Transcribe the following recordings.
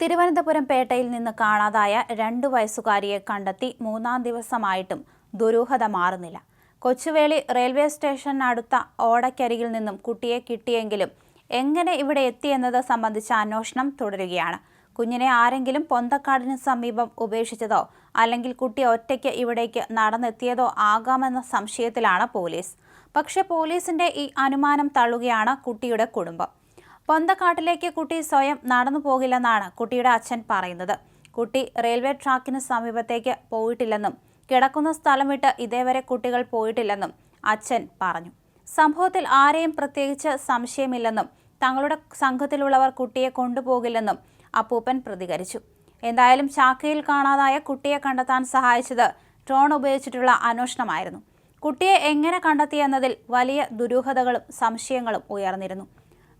തിരുവനന്തപുരം പേട്ടയിൽ നിന്ന് കാണാതായ രണ്ടു വയസ്സുകാരിയെ കണ്ടെത്തി മൂന്നാം ദിവസമായിട്ടും ദുരൂഹത മാറുന്നില്ല. കൊച്ചുവേളി റെയിൽവേ സ്റ്റേഷനടുത്ത ഓടയ്ക്കരികിൽ നിന്നും കുട്ടിയെ കിട്ടിയെങ്കിലും എങ്ങനെ ഇവിടെ എത്തിയെന്നത് സംബന്ധിച്ച അന്വേഷണം തുടരുകയാണ്. കുഞ്ഞിനെ ആരെങ്കിലും പൊന്തക്കാടിന് സമീപം ഉപേക്ഷിച്ചതോ അല്ലെങ്കിൽ കുട്ടി ഒറ്റയ്ക്ക് ഇവിടേക്ക് നടന്നെത്തിയതോ ആകാമെന്ന സംശയത്തിലാണ് പോലീസ്. പക്ഷേ പോലീസിന്റെ ഈ അനുമാനം തള്ളുകയാണ് കുട്ടിയുടെ കുടുംബം. പൊന്തക്കാട്ടിലേക്ക് കുട്ടി സ്വയം നടന്നു പോകില്ലെന്നാണ് കുട്ടിയുടെ അച്ഛൻ പറയുന്നത്. കുട്ടി റെയിൽവേ ട്രാക്കിന് സമീപത്തേക്ക് പോയിട്ടില്ലെന്നും കിടക്കുന്ന സ്ഥലം വിട്ട് ഇതേവരെ കുട്ടികൾ പോയിട്ടില്ലെന്നും അച്ഛൻ പറഞ്ഞു. സംഭവത്തിൽ ആരെയും പ്രത്യേകിച്ച് സംശയമില്ലെന്നും തങ്ങളുടെ സംഘത്തിലുള്ളവർ കുട്ടിയെ കൊണ്ടുപോകില്ലെന്നും അപ്പൂപ്പൻ പ്രതികരിച്ചു. എന്തായാലും ചാക്കയിൽ കാണാതായ കുട്ടിയെ കണ്ടെത്താൻ സഹായിച്ചത് ഡ്രോൺ ഉപയോഗിച്ചിട്ടുള്ള അന്വേഷണമായിരുന്നു. കുട്ടിയെ എങ്ങനെ കണ്ടെത്തിയെന്നതിൽ വലിയ ദുരൂഹതകളും സംശയങ്ങളും ഉയർന്നിരുന്നു.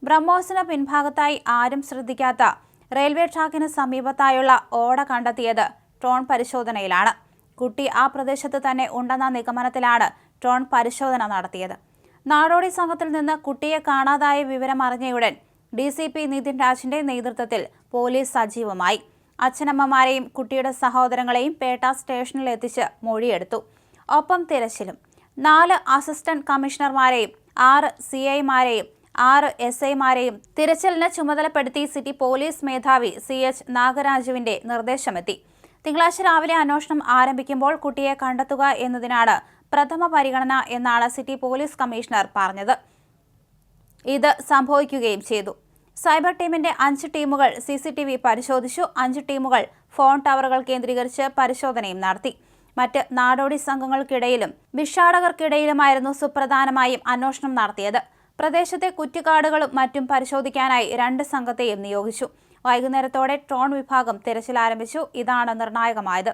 ബ്രഹ്മോസിന് പിൻഭാഗത്തായി ആരും ശ്രദ്ധിക്കാത്ത റെയിൽവേ ട്രാക്കിന് സമീപത്തായുള്ള ഓട കണ്ടെത്തിയത് ട്രോൺ പരിശോധനയിലാണ്. കുട്ടി ആ പ്രദേശത്ത് തന്നെ ഉണ്ടെന്ന നിഗമനത്തിലാണ് ട്രോൺ പരിശോധന നടത്തിയത്. നാടോടി സംഘത്തിൽ നിന്ന് കുട്ടിയെ കാണാതായ വിവരം അറിഞ്ഞയുടൻ ഡി സി പി നിതിൻ രാജിന്റെ നേതൃത്വത്തിൽ പോലീസ് സജീവമായി. അച്ഛനമ്മമാരെയും കുട്ടിയുടെ സഹോദരങ്ങളെയും പേട്ട സ്റ്റേഷനിൽ എത്തിച്ച് മൊഴിയെടുത്തു. ഒപ്പം തിരച്ചിലും. നാല് അസിസ്റ്റന്റ് കമ്മീഷണർമാരെയും ആറ് സി ഐമാരെയും ആറ് എസ് ഐമാരെയും തിരച്ചിലിന് ചുമതലപ്പെടുത്തി സിറ്റി പോലീസ് മേധാവി സി എച്ച് നാഗരാജുവിന്റെ നിർദ്ദേശമെത്തി. തിങ്കളാഴ്ച രാവിലെ അന്വേഷണം ആരംഭിക്കുമ്പോൾ കുട്ടിയെ കണ്ടെത്തുക എന്നതിനാണ് പ്രഥമ പരിഗണന എന്നാണ് സിറ്റി പോലീസ് കമ്മീഷണർ പറഞ്ഞത്. ഇത് സംഭവിക്കുകയും ചെയ്തു. സൈബർ ടീമിന്റെ അഞ്ച് ടീമുകൾ സി സി ടി വി പരിശോധിച്ചു. അഞ്ച് ടീമുകൾ ഫോൺ ടവറുകൾ കേന്ദ്രീകരിച്ച് പരിശോധനയും നടത്തി. മറ്റ് നാടോടി സംഘങ്ങൾക്കിടയിലും ഭിക്ഷാടകർക്കിടയിലുമായിരുന്നു സുപ്രധാനമായും അന്വേഷണം നടത്തിയത്. പ്രദേശത്തെ കുറ്റിക്കാടുകളും മറ്റും പരിശോധിക്കാനായി രണ്ട് സംഘത്തെയും നിയോഗിച്ചു. വൈകുന്നേരത്തോടെ ട്രോൺ വിഭാഗം തിരച്ചിൽ ആരംഭിച്ചു. ഇതാണ് നിർണായകമായത്.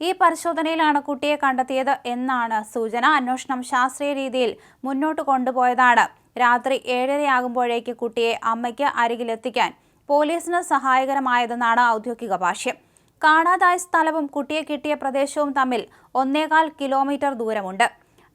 ഈ പരിശോധനയിലാണ് കുട്ടിയെ കണ്ടെത്തിയത് എന്നാണ് സൂചന. അന്വേഷണം ശാസ്ത്രീയ രീതിയിൽ മുന്നോട്ട് കൊണ്ടുപോയതാണ്. രാത്രി ഏഴരയാകുമ്പോഴേക്ക് കുട്ടിയെ അമ്മയ്ക്ക് അരികിലെത്തിക്കാൻ പോലീസിന് സഹായകരമായതെന്നാണ് ഔദ്യോഗിക ഭാഷ്യം. കാണാതായ സ്ഥലവും കുട്ടിയെ കിട്ടിയ പ്രദേശവും തമ്മിൽ ഒന്നേകാൽ കിലോമീറ്റർ ദൂരമുണ്ട്.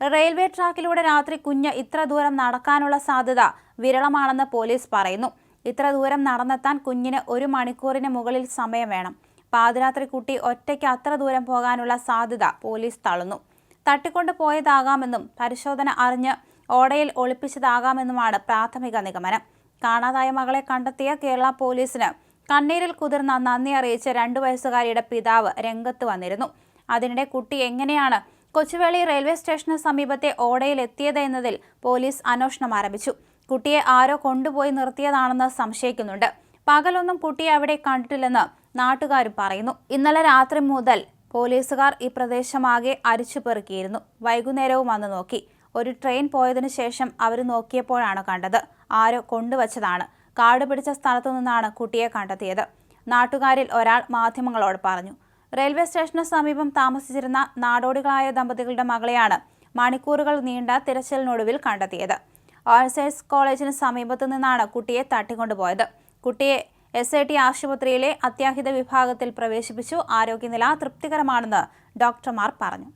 റെയിൽവേ ട്രാക്കിലൂടെ രാത്രി കുഞ്ഞ് ഇത്ര ദൂരം നടക്കാനുള്ള സാധ്യത വിരളമാണെന്ന് പോലീസ് പറയുന്നു. ഇത്ര ദൂരം നടന്നെത്താൻ കുഞ്ഞിന് ഒരു മണിക്കൂറിന് മുകളിൽ സമയം വേണം. പാതിരാത്രി കുട്ടി ഒറ്റയ്ക്ക് അത്ര ദൂരം പോകാനുള്ള സാധ്യത പോലീസ് തള്ളുന്നു. തട്ടിക്കൊണ്ട് പോയതാകാമെന്നും പരിശോധന അറിഞ്ഞ് ഓടയിൽ ഒളിപ്പിച്ചതാകാമെന്നുമാണ് പ്രാഥമിക നിഗമനം. കാണാതായ മകളെ കണ്ടെത്തിയ കേരള പോലീസിന് കണ്ണീരിൽ കുതിർന്ന നന്ദി അറിയിച്ച രണ്ടു വയസ്സുകാരിയുടെ പിതാവ് രംഗത്ത് വന്നിരുന്നു. അതിനിടെ കുട്ടി എങ്ങനെയാണ് കൊച്ചുവേളി റെയിൽവേ സ്റ്റേഷന് സമീപത്തെ ഓടയിൽ എത്തിയത് എന്നതിൽ പോലീസ് അന്വേഷണം ആരംഭിച്ചു. കുട്ടിയെ ആരോ കൊണ്ടുപോയി നിർത്തിയതാണെന്ന് സംശയിക്കുന്നുണ്ട്. പകലൊന്നും കുട്ടിയെ അവിടെ കണ്ടിട്ടില്ലെന്ന് നാട്ടുകാരും പറയുന്നു. ഇന്നലെ രാത്രി മുതൽ പോലീസുകാർ ഈ പ്രദേശമാകെ അരിച്ചു പെറുക്കിയിരുന്നു വൈകുന്നേരവും വന്ന് നോക്കി. ഒരു ട്രെയിൻ പോയതിനു ശേഷം അവർ നോക്കിയപ്പോഴാണ് കണ്ടത്. ആരോ കൊണ്ടുവച്ചതാണ്. കാട് പിടിച്ച സ്ഥലത്തു നിന്നാണ് കുട്ടിയെ കണ്ടെത്തിയത്. നാട്ടുകാരിൽ ഒരാൾ മാധ്യമങ്ങളോട് പറഞ്ഞു. റെയിൽവേ സ്റ്റേഷന് സമീപം താമസിച്ചിരുന്ന നാടോടികളായ ദമ്പതികളുടെ മകളെയാണ് മണിക്കൂറുകൾ നീണ്ട തിരച്ചിലിനൊടുവിൽ കണ്ടെത്തിയത്. ഓൾസേഴ്സ് കോളേജിന് സമീപത്തു നിന്നാണ് കുട്ടിയെ തട്ടിക്കൊണ്ടുപോയത്. കുട്ടിയെ എസ് ഐ ടി ആശുപത്രിയിലെ അത്യാഹിത വിഭാഗത്തിൽ പ്രവേശിപ്പിച്ചു. ആരോഗ്യനില തൃപ്തികരമാണെന്ന് ഡോക്ടർമാർ പറഞ്ഞു.